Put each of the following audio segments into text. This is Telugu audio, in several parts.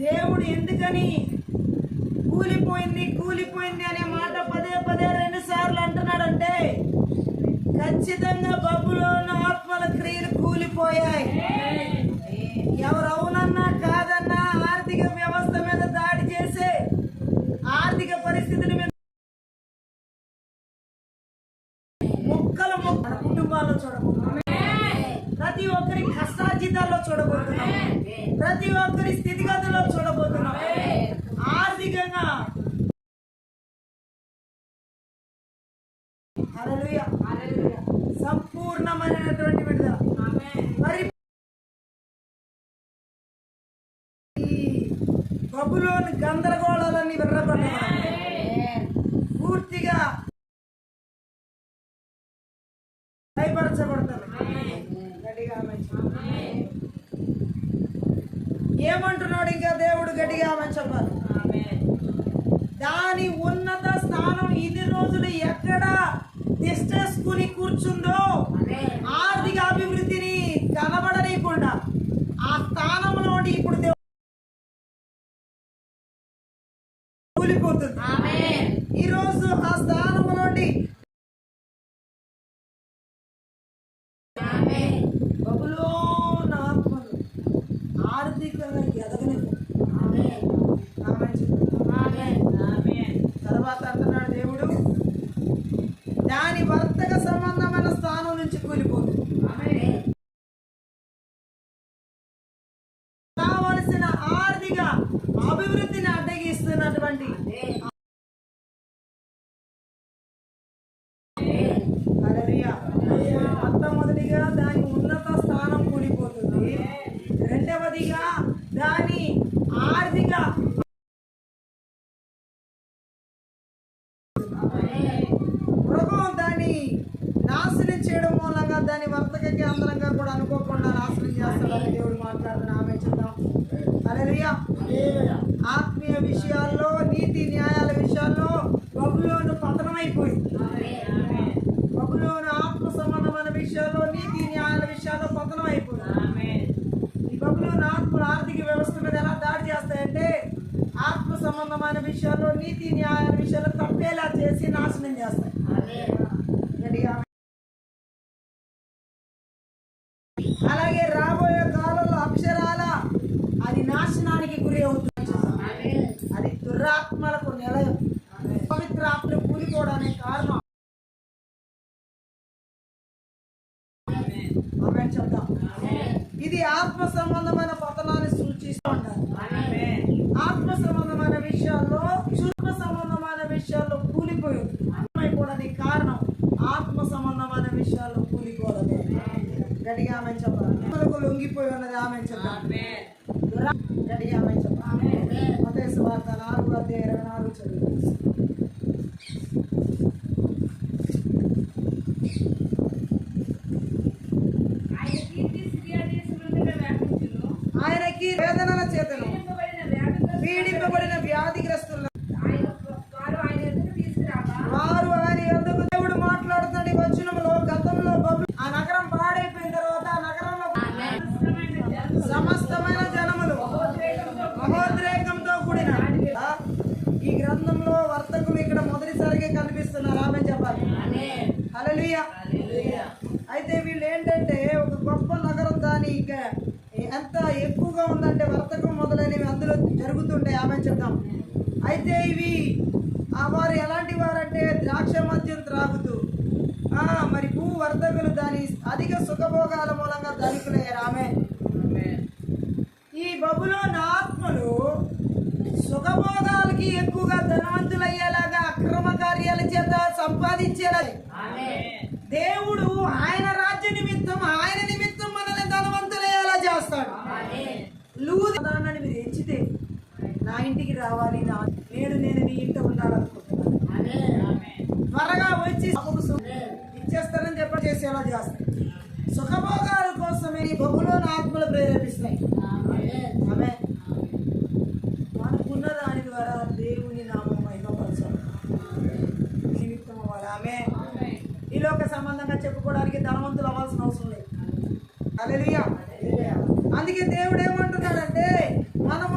దేవుడు ఎందుకని కూలిపోయింది కూలిపోయింది అనే మాట పదే పదే రెండు సార్లు అంటున్నాడంటే ఖచ్చితంగా ఉన్న ఆత్మల క్రియలు కూలిపోయాయి. ఎవరు అవునన్నా కాదన్నా ఆర్థిక వ్యవస్థ మీద దాడి చేసే ఆర్థిక పరిస్థితుల మీద ముక్కలు మన కుటుంబాల్లో చూడకుండా ప్రతి ఒక్కరి కష్టార్జితాల్లో చూడబోతున్నాం. ప్రతి ఒక్కరి స్థితిగతుల్లో చూడబోతున్నాం. ఆర్థికంగా సంపూర్ణమైనటువంటి విడుదల. మరి బబులోని గందరగోళాలన్నీ విర్రబడ్డాయి పూర్తిగా భయపరచబడతారు గట్టిగా ఆమె ఏమంటున్నాడు ఇంకా దేవుడు గట్టిగా ఆమె చెప్పాలి? దాని ఉన్నత స్థానం ఇన్ని రోజులు ఎక్కడ తిష్టేసుకుని కూర్చుందో ఆర్థిక అభివృద్ధిని కనబడనీయకుండా ఆ స్థానంలో ఇప్పుడు దేవుడు కూలిపోతుంది. ఈ రోజు ఆ స్థానం నుండి బబులోన ఆత్మలు ఆర్థికంగా ఎదగలేదు ఆమె తర్వాత అంటున్నాడు దేవుడు దాని వర్తక సంబంధమైన స్థానం నుంచి కూలిపోతుంది కావలసిన ఆర్థిక అభివృద్ధిని అడ్డగిస్తున్నటువంటి మొట్టమొదటిగా దాని ఉన్నత స్థానం కూలిపోతుంది. రెండవదిగా దాని ఆర్థిక మృగం దాన్ని నాశనం చేయడం మూలంగా దాని వర్తక కేంద్రంగా కూడా అనుకోకుండా నాశనం చేస్తాడని దేవుడు మాట్లాడుతున్నాడు. ఆత్మీయ విషయాల్లో నీతి న్యాయాల విషయాల్లో బబులోను పతనమైపోయింది. బబులోను ఆత్మ సంబంధమైన విషయాల్లో నీతి న్యాయాల విషయాల్లో పతనం అయిపోయింది ఈ బబులోను ఆత్మలు ఆర్థిక వ్యవస్థ మీద ఎలా దాడి చేస్తాయంటే ఆత్మ సంబంధమైన విషయాల్లో నీతి న్యాయాల విషయాల్లో తప్పేలా చేసి నాశనం చేస్తాయి గట్టిగా అలాగే రాబోయే కాలంలో అక్షరాల అది నాశనానికి గురి అవుతుంది అది దురాత్మలకు నిలయం. పవిత్ర ఆత్మలు కూలిపోవడానికి కారణం. ఆమేన్. ఇది ఆత్మ సంబంధమైన పతనాన్ని సూచిస్తూ ఉంటారు ఆత్మ సంబంధమైన విషయాల్లో సూక్ష్మ సంబంధమైన విషయాల్లో కూలిపోయి అయిపోవడానికి కారణం ఆత్మ సంబంధమైన విషయాల్లో కూలిపోవడం. గట్టిగా ఆమె చెప్పాలి. లొంగిపోయి ఉన్నది ఆమె చెప్పాలి. దురా- గట్టిగా ఆమె చెప్పాలి మతేసు సువార్త నాలుగు అధ్యాయ ఇరవై నాలుగు చదువు ఆయనకి వేదనల చేతను పీడింపబడిన వ్యాధిగ్రస్తులను వారు ఆయన ఎందుకు దేవుడు మాట్లాడుతున్నాడు ఈ వచనంలో గతంలో బబులు ఆ నగరం పాడైపోయిన తర్వాత ఆ నగరంలో సమస్తమైన జనములు మహోద్రేకంతో కూడిన ఆ, ఈ గ్రంథంలో వర్తకులు ఇక్కడ మొదటిసారిగా కనిపిస్తున్నారు ఆమె చెప్పాలి హల్లెలూయా అయితే వీళ్ళు ఏంటంటే ఒక గొప్ప నగరం దాని ఇక ఎంత ఎక్కువగా ఉందంటే వర్తకం మొదలైనవి అందులో జరుగుతుంటాయి. ఆమె చెప్దాం. అయితే ఇవి ఆ వారు ఎలాంటి వారంటే ద్రాక్ష మద్యం త్రాగుతూ మరి భూ వర్ధకులు దాని అధిక సుఖభోగాల మూలంగా ధనికులయ్యారు. ఆమె. ఈ బబులో ఆత్మలు సుఖభోగాలకి ఎక్కువగా ధనవంతులయ్యేలాగా అక్రమ కార్యాల చేత సంపాదించేలా దేవుడు ఆయన రాజ్య నిమిత్తం ఆయన నిమిత్తం మనల్ని ధనవంతులయ్యేలా చేస్తాడు. లూది దాన్ని మీరు ఎంచితే నా ఇంటికి రావాలి నా నేడు నేను నీ ఇంట ఉండాలనుకుంటున్నాను. త్వరగా వచ్చి అప్పుకు సు- ఇచ్చేస్తానని చెప్పి చేసేలా చేస్తాడు సుఖభోగాల కోసమే ఈ బొమ్మలో ఆత్మలు ప్రేరేపిస్తాయి ఆమె. మనకున్న దాని ద్వారా దేవుని నామం మహిమపరచాలి. నిమిత్తం అవ్వాలి. ఆమె. ఈ లోక సంబంధంగా చెప్పుకోవడానికి ధనవంతులు అవ్వాల్సిన అవసరం లేదు. హల్లెలూయా. అందుకే దేవుడు ఏమంటున్నాడంటే మనము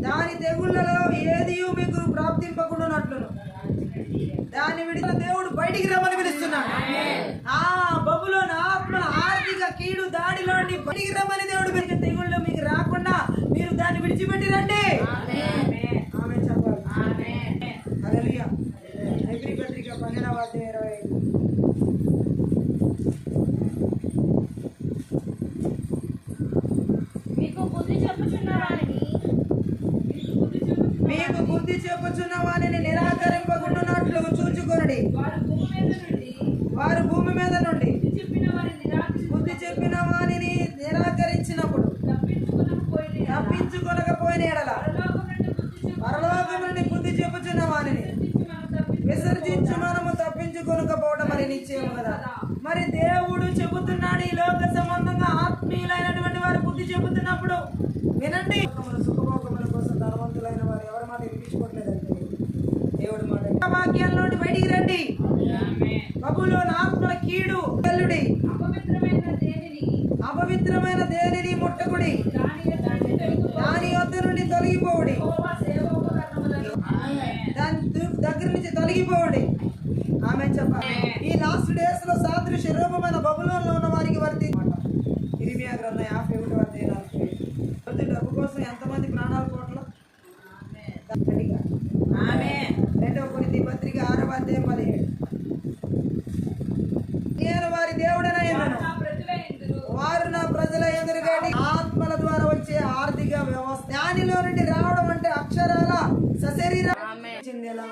దాని తెగుళ్ళలో ఏది మీకు ప్రాప్తింపకుండానట్లును దాన్ని విడిచిన దేవుడు బయటికి రమ్మని పిలుస్తున్నాడు ఆ బబులో ఆత్మల ఆర్థిక కీడు దాడిలోని బయటికి రమ్మని దేవుడు పిలిచిన తెగుళ్ళు మీకు రాకుండా మీరు దాన్ని విడిచిపెట్టి రండి ఆమె చెప్పాలి హల్లెలూయా. హెబ్రీ పత్రిక పన్నెండవ అధ్యాయం ఇరవై ఐదు. మీకు బుద్ధి చెప్పుచున్న వారిని మీకు బుద్ధి చెప్పుచున్న వారిని నిరాకరింపకుండానట్లు చూచుకొనడి వారు భూమి మీద నుండి వారు భూమి మీద నుండి బుద్ధి చెప్పిన వారిని నిరాకరించి బుద్ధి చెప్పిన వారిని నిరాకరించినప్పుడు తప్పించుకునకపోయిన ఎడల, తప్పించుకొనకపోయిన ఎడల పరలోకం నుండి బుద్ధి చెప్పు పరలోకం నుండి బుద్ధి చెప్పుచున్న వారిని విసర్జించి మనము నిశ్చయం కదా మరి దేవుడు చెబుతున్నాడు ఈ లోక సంబంధంగా ఆత్మీయులైనటువంటి వారు బుద్ధి చెబుతున్నప్పుడు వినండి. సుఖభోగముల కోసం ధనవంతులైన వారు ఎవరి మాట వినిపించుకోవట్లేదండి? దేవుడి మాట వాక్యాల్లోని బయటికి రండి. బబులో ఆత్మల కీడు వెల్లుడి అపవిత్రమైన దేనిని? అపవిత్రమైన దేనిని? ముట్టకుడి దాని దాని తొలగి దాని వద్ద నుండి తొలగిపోవుడి యెహోవా సేవోపకరణములను దాని దు- దగ్గర నుంచి తొలగిపోండి ఆమె చెప్పాలి ఈ లాస్ట్ డేస్లో సాదృశ్య రూపమైన బబులోన్లో ఉన్న వారికి వర్తి. ఇరిమియా గ్రంథం యాభై ఒకటి వర్తి ప్రతి డబ్బు కోసం ఎంతమంది ప్రాణాలు కోట్ల. రెండవ కొన్ని పత్రిక ఆరవ అధ్యాయం పదిహేడు. నేను వారి దేవుడనయ్యను నా ప్రజల ఇందులు వారు నా ప్రజల ఎదురుగాడి ఆత్మల ద్వారా వచ్చే ఆర్థిక వ్యవస్థ. దానిలో నుండి రావడం అంటే అక్షరాల సశరీర. చెందేలా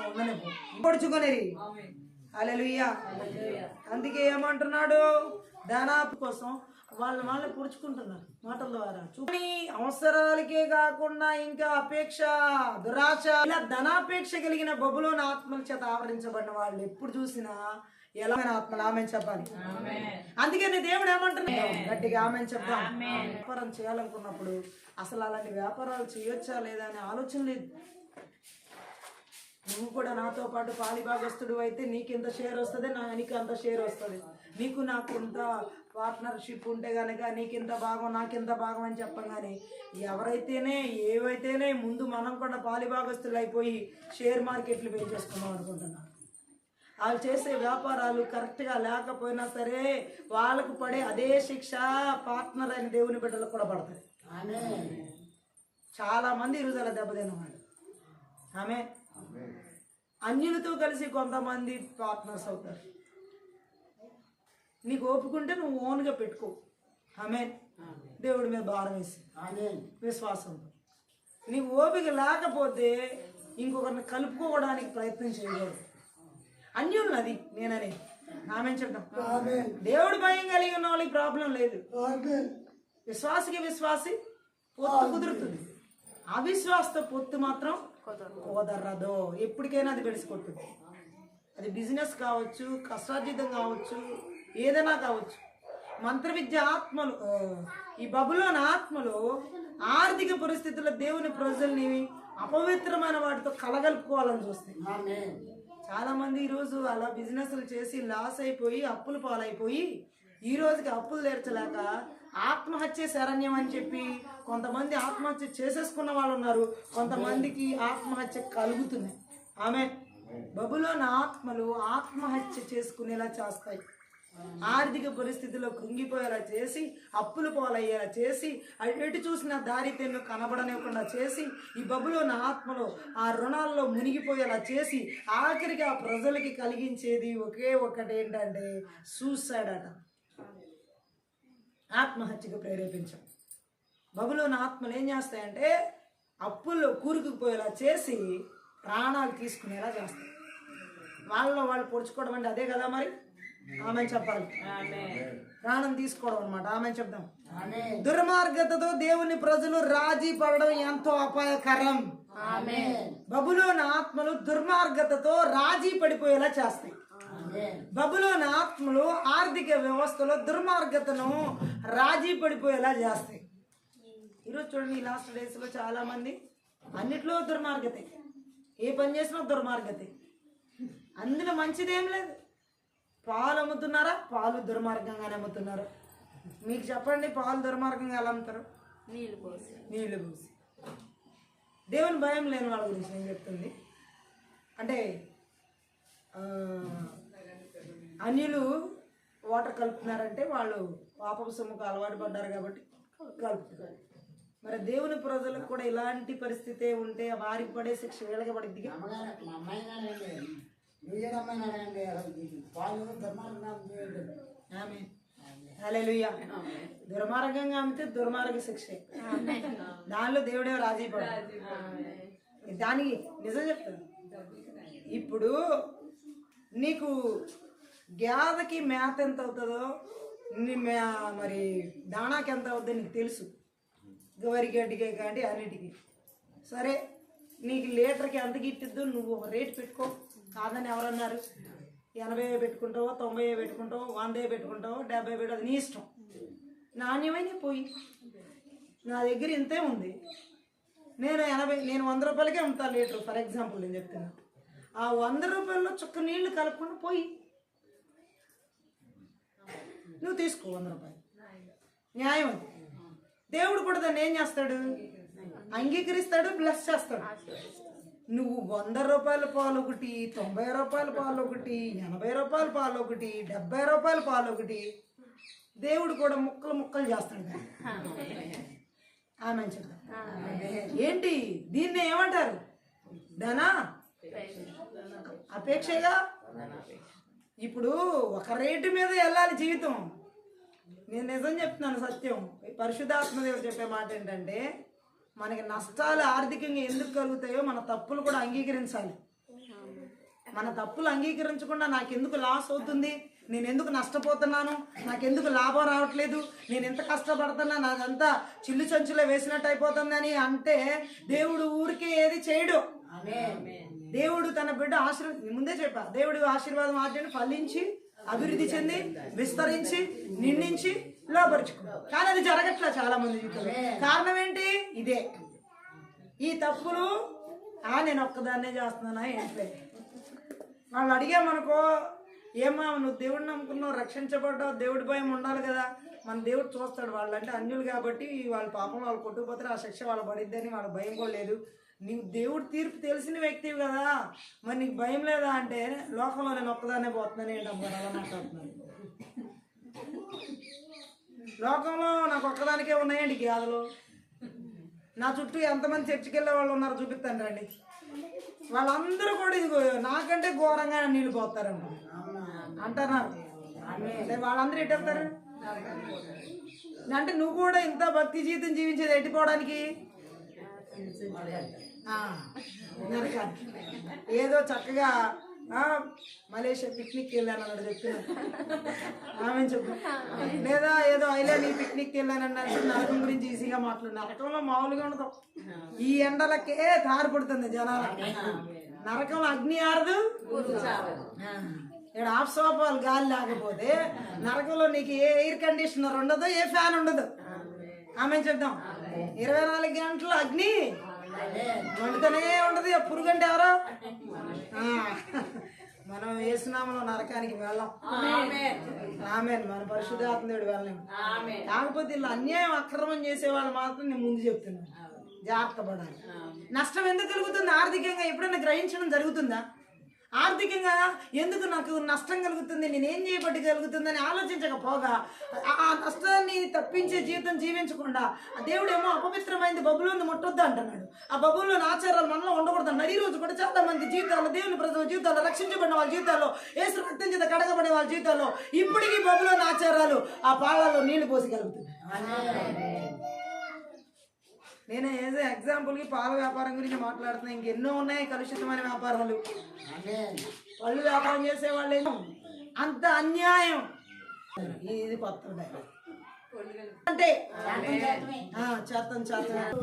హల్లెలూయా. అందుకే ఏమంటున్నాడు? ధనాపు కోసం వాళ్ళ వాళ్ళని పొడుచుకుంటున్నారు మాటల ద్వారా. చూని అవసరాలకే కాకుండా ఇంకా అపేక్ష దురాశ ఇలా ధనాపేక్ష కలిగిన బొబులోని ఆత్మల చేత ఆవరించబడిన వాళ్ళు ఎప్పుడు చూసినా ఎలాగైన ఆత్మలు ఆమె చెప్పాలి. అందుకని దేవుడు ఏమంటున్నాడు? గట్టిగా ఆమె చెప్తాం వ్యాపారం చేయాలనుకున్నప్పుడు అసలు అలాంటి వ్యాపారాలు చేయొచ్చా లేదా అనే ఆలోచన లేదు. నువ్వు కూడా నాతో పాటు పాలిభాగస్తుడు అయితే నీకెంత షేర్ వస్తుంది? నా నీకు అంత షేర్ వస్తుంది. నీకు నాకు ఇంత పార్ట్నర్షిప్ ఉంటే కనుక నీకెంత భాగం నాకెంత భాగం అని చెప్పగానే ఎవరైతేనే ఏవైతేనే ముందు మనం కూడా పాలిభాగస్తులు అయిపోయి షేర్ మార్కెట్లు పెంచేసుకుందాం అనుకుంటున్నాను వాళ్ళు చేసే వ్యాపారాలు కరెక్ట్గా లేకపోయినా సరే వాళ్ళకు పడే అదే శిక్ష పార్ట్నర్ అయిన దేవుని బిడ్డలకు కూడా పడుతుంది చాలా మంది ఈరోజు అలా ఆమె అన్యులతో కలిసి కొంతమంది పార్ట్నర్స్ అవుతారు. నీకు ఓపుకుంటే నువ్వు ఓన్గా పెట్టుకో. ఆమె దేవుడి మీద భారం వేసి. విశ్వాసం. నీకు ఓపిక లేకపోతే ఇంకొకరిని కలుపుకోవడానికి ప్రయత్నం చేయకూడదు. అన్యులు అది నేననే. ఆమె చెప్తాం దేవుడు భయం కలిగి ఉన్న వాళ్ళకి ప్రాబ్లం లేదు. విశ్వాసికి విశ్వాసి పొత్తు కుదురుతుంది. అవిశ్వాసతో పొత్తు మాత్రం కుదరదు. ఎప్పటికైనా అది వెలిసిపోతుంది అది బిజినెస్ కావచ్చు కష్టార్జితం కావచ్చు ఏదైనా కావచ్చు. మంత్ర విద్య ఆత్మలు ఈ బబులోని ఆత్మలు ఆర్థిక పరిస్థితుల్లో దేవుని ప్రజల్ని అపవిత్రమైన వాటితో కలగలుపుకోవాలని చూస్తాయి. చాలా మంది ఈరోజు అలా బిజినెస్లు చేసి లాస్ అయిపోయి అప్పులు పాలైపోయి ఈ రోజుకి అప్పులు తీర్చలేక ఆత్మహత్య శరణ్యం అని చెప్పి కొంతమంది ఆత్మహత్య చేసేసుకున్న వాళ్ళు ఉన్నారు. కొంతమందికి ఆత్మహత్య కలుగుతుంది. ఆమె బబులోని ఆత్మలు ఆత్మహత్య చేసుకునేలా చేస్తాయి. ఆర్థిక పరిస్థితిలో కృంగిపోయేలా చేసి అప్పులు పాలయ్యేలా చేసి ఎటు చూసిన దారి తెన్ను కనబడనివ్వకుండా చేసి ఈ బబులోని ఆత్మలో ఆ రుణాల్లో మునిగిపోయేలా చేసి ఆఖరిగా ప్రజలకి కలిగించేది ఒకే ఒక్కటి ఏంటంటే సూసైడ్ అట. ఆత్మహత్యకు ప్రేరేపించం. బబులోని ఆత్మలు ఏం చేస్తాయంటే అప్పుల్లో కూరుకుపోయేలా చేసి ప్రాణాలు తీసుకునేలా చేస్తాయి. వాళ్ళలో వాళ్ళు పొడుచుకోవడం అంటే అదే కదా మరి? ఆమె చెప్పాలి. ప్రాణం తీసుకోవడం అనమాట ఆమె చెప్దాం. దుర్మార్గతతో దేవుని ప్రజలు రాజీ పడడం ఎంతో అపాయకరం. బబులోని ఆత్మలు దుర్మార్గతతో రాజీ పడిపోయేలా చేస్తాయి. బబులోని ఆత్మలు ఆర్థిక వ్యవస్థలో దుర్మార్గతను రాజీ పడిపోయేలా చేస్తాయి. ఈరోజు చూడండి ఈ లాస్ట్ డేస్లో చాలా మంది అన్నిట్లో దుర్మార్గతే. ఏ పని చేసినా దుర్మార్గతే. అందులో మంచిదేం లేదు. పాలు అమ్ముతున్నారా? పాలు దుర్మార్గంగానే అమ్ముతున్నారు. మీకు చెప్పండి పాలు దుర్మార్గంగా ఎలా అమ్ముతారు? నీళ్ళు పోసి. నీళ్ళు పూసి. దేవుని భయం లేని వాళ్ళ గురించి నేను చెప్తుంది. అంటే ఆ, అన్యులు వాటర్ కలుపుతున్నారంటే వాళ్ళు పాపపు సొమ్ముకు అలవాటు పడ్డారు కాబట్టి కలుపుతున్నారు. మరి దేవుని ప్రజలకు కూడా ఇలాంటి పరిస్థితి ఉంటే వారికి పడే శిక్ష ఆమె హల్లెలూయా. దుర్మార్గంగా అమ్మితే దుర్మార్గ శిక్షే. దానిలో దేవుడే రాజీ పడు దానికి నిజం చెప్తాను. ఇప్పుడు నీకు గ్యాదకి మేత ఎంత అవుతుందో మరి దాణాకి ఎంత అవుతుందో నీకు తెలుసు. వరి గడ్డికే కానీ అన్నిటికీ. సరే నీకు లీటర్కి ఎంత గిట్టిద్దో నువ్వు ఒక రేటు పెట్టుకో. కాదని ఎవరన్నారు? ఎనభై పెట్టుకుంటావో తొంభై పెట్టుకుంటావో వందే పెట్టుకుంటావో డెబ్బై పెట్టు అది నీ ఇష్టం. నాణ్యమైన పోయి. నా దగ్గర ఇంతే ఉంది. నేను ఎనభై నేను వంద రూపాయలకే అమ్ముతా లీటర్ ఫర్ ఎగ్జాంపుల్ నేను చెప్తున్నా. ఆ వంద రూపాయల్లో చుక్క నీళ్ళు కలుపుకుండా పోయి. నువ్వు తీసుకో వంద రూపాయలు. న్యాయం అది. దేవుడు కూడా దాన్ని ఏం చేస్తాడు? అంగీకరిస్తాడు బ్లెస్ చేస్తాడు. నువ్వు వంద రూపాయల పాలు ఒకటి తొంభై రూపాయల పాలు ఒకటి ఎనభై రూపాయల పాలు ఒకటి డెబ్బై రూపాయల పాలు ఒకటి. దేవుడు కూడా ముక్కలు ముక్కలు చేస్తాడు దాన్ని. ఆమె చెప్తాం ఏంటి? దీన్ని ఏమంటారు? ధనా? అపేక్షగా? ఇప్పుడు ఒక రేటు మీద వెళ్ళాలి జీవితం. నేను నిజం చెప్తున్నాను సత్యం. ఈ పరిశుద్ధాత్మదేవుడు చెప్పే మాట ఏంటంటే మనకి నష్టాలు ఆర్థికంగా ఎందుకు కలుగుతాయో మన తప్పులు కూడా అంగీకరించాలి. మన తప్పులు అంగీకరించకుండా నాకెందుకు లాస్ అవుతుంది? నేను ఎందుకు నష్టపోతున్నాను? నాకెందుకు లాభం రావట్లేదు? నేను ఎంత కష్టపడుతున్నా? నాదంతా చిల్లు చంచులో వేసినట్టు అయిపోతుందని అంటే దేవుడు ఊరికే ఏది చేయడు. దేవుడు తన బిడ్డ ఆశీర్వాదం ముందే చెప్పా. దేవుడు ఆశీర్వాదం ఆచరణ ఫలించి అభివృద్ధి చెంది విస్తరించి నిండించి లోపరుచుకో కానీ అది జరగట్లా చాలా మంది జీవితంలో కారణం ఏంటి? ఇదే. ఈ తప్పులు ఆ నేను ఒక్కదాన్నే చేస్తున్నానా ఏంటి? వాళ్ళు అడిగామనుకో ఏమా నువ్వు దేవుడిని నమ్ముకున్నావు రక్షించబడ్డావు దేవుడి భయం ఉండాలి కదా. మన దేవుడు చూస్తాడు వాళ్ళు అంటే అన్యులు కాబట్టి వాళ్ళ పాపం వాళ్ళు కొట్టుకుపోతే ఆ శిక్ష వాళ్ళు పడిద్దని వాళ్ళ భయం కూడా లేదు. నీకు దేవుడు తీర్పు తెలిసిన వ్యక్తివి కదా. మరి నీకు భయం లేదా అంటే లోకంలో నేను ఒక్కదానే పోతున్నాను ఏంటమ్మా అలా మాట్లాడుతున్నాను లోకంలో నాకు ఒక్కదానికే ఉన్నాయండి గ్యాదలు నా చుట్టూ ఎంతమంది చర్చికి వెళ్ళే వాళ్ళు ఉన్నారో చూపిస్తాను రండి. వాళ్ళందరూ కూడా ఇది నాకంటే ఘోరంగా నీళ్ళు పోతారమ్మ అంటున్నారు. అంటే వాళ్ళందరూ ఎటు వెళ్తారు? అంటే నువ్వు కూడా ఇంత భక్తి జీవితం జీవించేది ఎట్టుకోవడానికి ఆ, ఏదో చక్కగా మలేషియా పిక్నిక్ వెళ్ళాను అన్నాడు ఆమె చెప్పు. లేదా ఏదో ఐలాండ్ పిక్నిక్ వెళ్ళాను నరకం గురించి ఈజీగా మాట్లాడు. నరకంలో మామూలుగా ఉండదు. ఈ ఎండలకే తారు పుడుతుంది జనాలకి నరకంలో అగ్ని ఆరదు. ఇక్కడ ఆఫ్ సోపాలు గాలి లేకపోతే నరకంలో నీకు ఏ ఎయిర్ కండిషనర్ ఉండదు ఏ ఫ్యాన్ ఉండదు. ఆమె చెప్దాం. ఇరవై నాలుగు గంటలు అగ్ని. వండుతూనే ఉండదు ఆ పురుగు అంటే ఎవరో మనం వేసినామలో నరకానికి వెళ్ళాం. ఆమె మన పరిశుద్ధాత్మదేవుడు వెళ్ళలేము కాకపోతే వీళ్ళు అన్యాయం అక్రమం చేసే వాళ్ళు మాత్రం నేను ముందు చెప్తున్నాను. జాగ్రత్త పడాలి. నష్టం ఎందుకు కలుగుతుంది? ఆర్థికంగా ఎప్పుడైనా గ్రహించడం జరుగుతుందా? ఆర్థికంగా ఎందుకు నాకు నష్టం కలుగుతుంది? నేనేం చేయబట్టి కలుగుతుందని ఆలోచించకపోగా ఆ- ఆ నష్టాన్ని తప్పించే జీవితం జీవించకుండా ఆ దేవుడేమో అపవిత్రమైంది బబులోని ముట్టొద్దు అంటున్నాడు. ఆ బబుల్లోని ఆచారాలు మనలో ఉండకూడదు అన్నాడు ఈ రోజు కూడా చాలా మంది జీవితాల్లో దేవుని ప్రజల జీవితాల్లో రక్షించబడిన వాళ్ళ జీవితాల్లో ఏసు రక్తం చేత కడగబడిన వాళ్ళ జీవితాల్లో ఇప్పటికీ బబులోని ఆచారాలు ఆ పాలలో నీళ్ళు పోసి కలుగుతున్నాయి. నేను ఏదో ఎగ్జాంపుల్కి పాల వ్యాపారం గురించి మాట్లాడుతున్నా. ఇంకెన్నో ఉన్నాయి కలుషితమైన వ్యాపారాలు. పళ్ళు వ్యాపారం చేసే వాళ్ళేమో అంత అన్యాయం. ఇది కొత్త. అంటే ఆ, చేస్తాం చేస్తాం